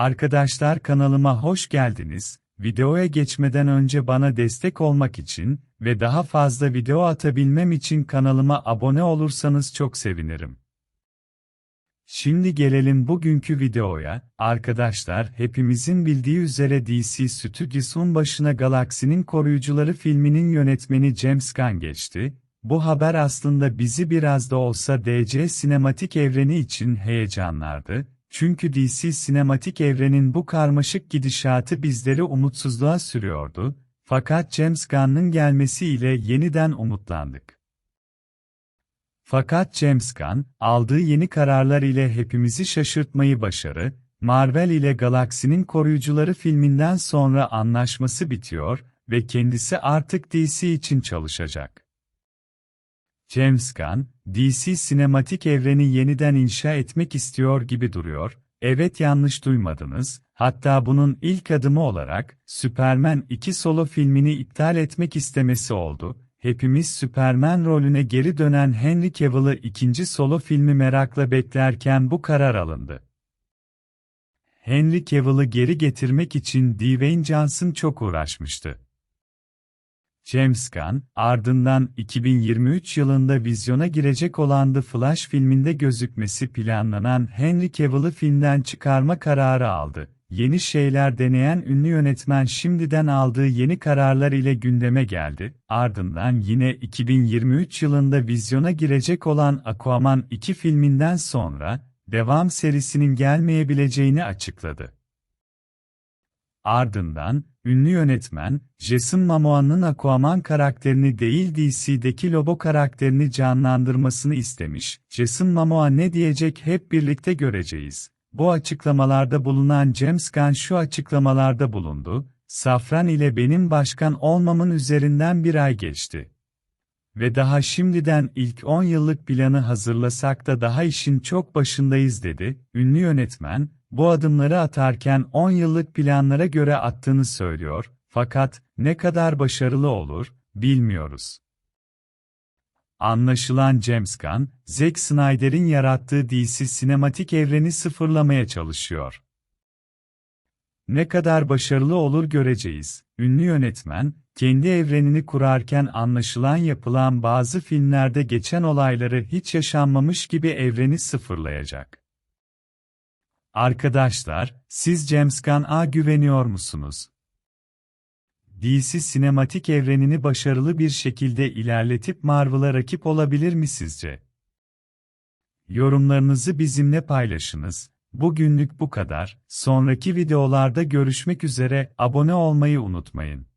Arkadaşlar kanalıma hoş geldiniz. Videoya geçmeden önce bana destek olmak için ve daha fazla video atabilmem için kanalıma abone olursanız çok sevinirim. Şimdi gelelim bugünkü videoya. Arkadaşlar hepimizin bildiği üzere DC Studios'un başına Galaksinin Koruyucuları filminin yönetmeni James Gunn geçti. Bu haber aslında bizi biraz da olsa DC sinematik evreni için heyecanlardı. Çünkü DC sinematik evrenin bu karmaşık gidişatı bizleri umutsuzluğa sürüyordu. Fakat James Gunn'ın gelmesiyle yeniden umutlandık. Fakat James Gunn, aldığı yeni kararlar ile hepimizi şaşırtmayı başarı, Marvel ile Galaksinin Koruyucuları filminden sonra anlaşması bitiyor ve kendisi artık DC için çalışacak. James Gunn, DC sinematik evreni yeniden inşa etmek istiyor gibi duruyor. Evet yanlış duymadınız. Hatta bunun ilk adımı olarak Superman 2 solo filmini iptal etmek istemesi oldu. Hepimiz Superman rolüne geri dönen Henry Cavill'ı ikinci solo filmi merakla beklerken bu karar alındı. Henry Cavill'ı geri getirmek için Dwayne Johnson çok uğraşmıştı. James Gunn, ardından 2023 yılında vizyona girecek olan The Flash filminde gözükmesi planlanan Henry Cavill'ı filmden çıkarma kararı aldı. Yeni şeyler deneyen ünlü yönetmen şimdiden aldığı yeni kararlar ile gündeme geldi. Ardından yine 2023 yılında vizyona girecek olan Aquaman 2 filminden sonra, devam serisinin gelmeyebileceğini açıkladı. Ardından, ünlü yönetmen, Jason Momoa'nın Aquaman karakterini değil DC'deki Lobo karakterini canlandırmasını istemiş. Jason Momoa ne diyecek hep birlikte göreceğiz. Bu açıklamalarda bulunan James Gunn şu açıklamalarda bulundu, Safran ile benim başkan olmamın üzerinden bir ay geçti. Ve daha şimdiden ilk 10 yıllık planı hazırlasak da daha işin çok başındayız dedi, ünlü yönetmen, bu adımları atarken 10 yıllık planlara göre attığını söylüyor, fakat ne kadar başarılı olur, bilmiyoruz. Anlaşılan James Gunn, Zack Snyder'in yarattığı DC sinematik evreni sıfırlamaya çalışıyor. Ne kadar başarılı olur göreceğiz. Ünlü yönetmen, kendi evrenini kurarken anlaşılan yapılan bazı filmlerde geçen olayları hiç yaşanmamış gibi evreni sıfırlayacak. Arkadaşlar, siz James Gunn'a güveniyor musunuz? DC sinematik evrenini başarılı bir şekilde ilerletip Marvel'a rakip olabilir mi sizce? Yorumlarınızı bizimle paylaşınız. Bugünlük bu kadar. Sonraki videolarda görüşmek üzere. Abone olmayı unutmayın.